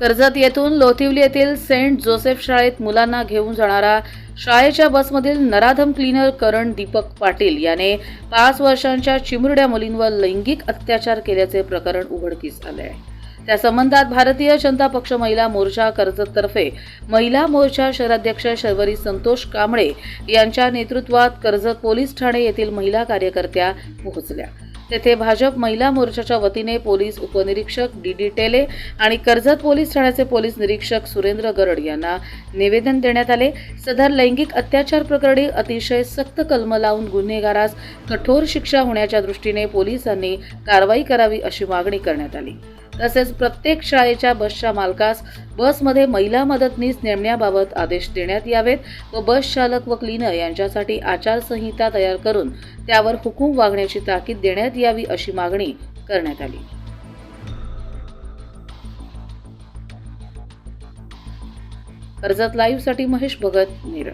कर्जत येथून लोथिवली येथील Saint Joseph शाळेत मुलांना घेऊन जाणारा शाळेच्या बसमधील नराधम क्लीनर करण दीपक पाटील याने पाच वर्षांच्या चिमुरड्या मुलींवर लैंगिक अत्याचार केल्याचे प्रकरण उघडकीस आले आहे त्या संबंधात भारतीय जनता पक्ष महिला मोर्चा कर्जततर्फे महिला मोर्चा शहराध्यक्ष शर्वरी संतोष कांबळे यांच्या नेतृत्वात कर्जत पोलीस ठाणे येथील महिला कार्यकर्त्या पोहोचल्या. तेथे भाजप महिला मोर्चाच्या वतीने पोलीस उपनिरीक्षक डी डी टेले आणि कर्जत पोलीस ठाण्याचे पोलीस निरीक्षक सुरेंद्र गरड यांना निवेदन देण्यात आले. सदर लैंगिक अत्याचार प्रकरणी अतिशय सक्त कलम लावून गुन्हेगारास कठोर शिक्षा होण्याच्या दृष्टीने पोलिसांनी कारवाई करावी अशी मागणी करण्यात आली. तसेच प्रत्येक शाळेच्या बसच्या मालकास बसमध्ये महिला मदतनीस नेमण्याबाबत आदेश देण्यात यावेत व बस चालक व क्लीनर यांच्यासाठी आचारसंहिता तयार करून त्यावर हुकूम वागण्याची ताकीद देण्यात यावी अशी मागणी करण्यात आली. कर्जत लाईव्हसाठी महेश भगत नेरळ.